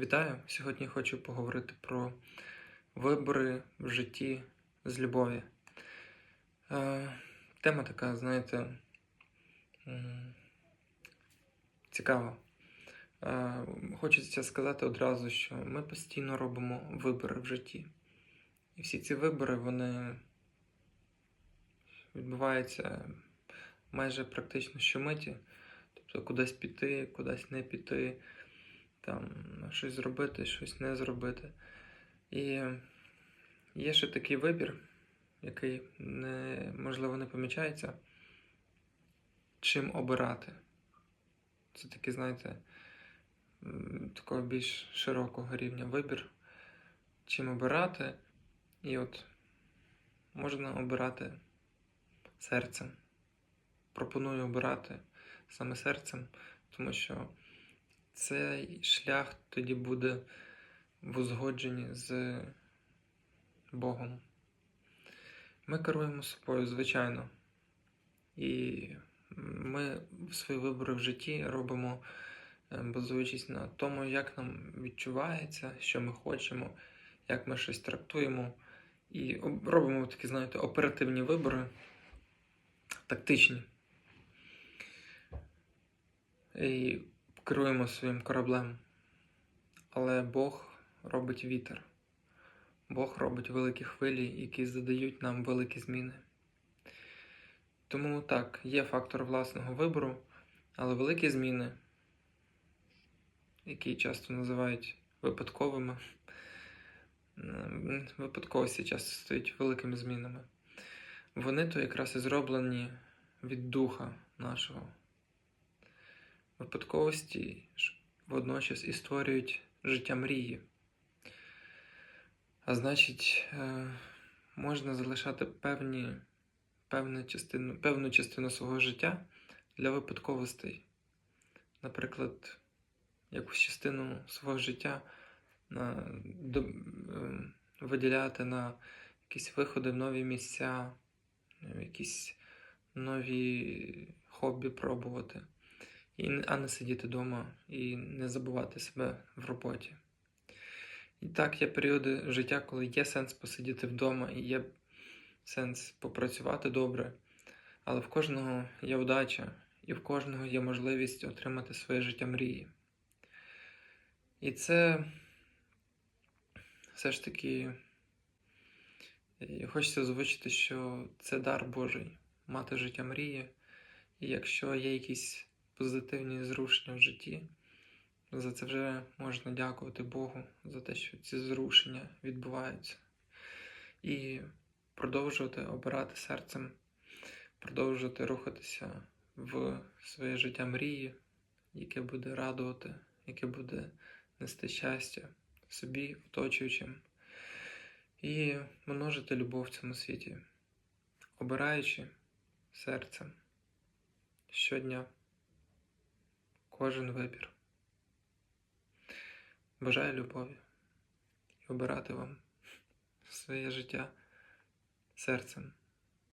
Вітаю! Сьогодні хочу поговорити про вибори в житті з любові. Е, тема така, знаєте, цікава. Е, хочеться сказати одразу, що ми постійно робимо вибори в житті. І всі ці вибори, вони відбуваються майже практично щомиті. Тобто кудись піти, кудись не піти там щось зробити, щось не зробити. І є ще такий вибір, який не, можливо не помічається, чим обирати. Це такий, знаєте, такого більш широкого рівня вибір, чим обирати. І от можна обирати серцем. Пропоную обирати саме серцем, тому що цей шлях тоді буде в узгодженні з Богом. Ми керуємо собою, звичайно. І ми свої вибори в житті робимо, е, базуючись на тому, як нам відчувається, що ми хочемо, як ми щось трактуємо. І робимо такі, знаєте, оперативні вибори, тактичні. І керуємо своїм кораблем. Але Бог робить вітер. Бог робить великі хвилі, які задають нам великі зміни. Тому так, є фактор власного вибору, але великі зміни, які часто називають випадковими, випадковості часто стають великими змінами. Вони то якраз і зроблені від духа нашого. Випадковості водночас і створюють життя мрії. А значить, е, можна залишати певні, певну, частину, певну частину свого життя для випадковостей. Наприклад, якусь частину свого життя на, до, е, виділяти на якісь виходи в нові місця, якісь нові хобі пробувати. І, а не сидіти вдома і не забувати себе в роботі. І так, є періоди життя, коли є сенс посидіти вдома і є сенс попрацювати добре, але в кожного є вдача, і в кожного є можливість отримати своє життя мрії. І це все ж таки хочеться озвучити, що це дар Божий мати життя мрії. І якщо є якісь позитивні зрушення в житті, за це вже можна дякувати Богу за те, що ці зрушення відбуваються. І продовжувати обирати серцем, продовжувати рухатися в своє життя мрії, яке буде радувати, яке буде нести щастя собі, оточуючим, і множити любов в цьому світі, обираючи серцем щодня кожен вибір. Бажаю любові і обирати вам своє життя серцем.